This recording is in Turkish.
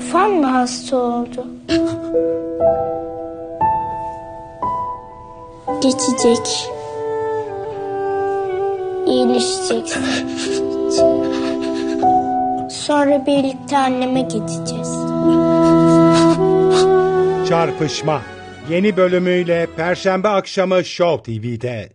Kafan mı hasta oldu? Geçecek. İyileşeceksin. Sonra birlikte anneme gideceğiz. Çarpışma yeni bölümüyle Perşembe akşamı Show TV'de.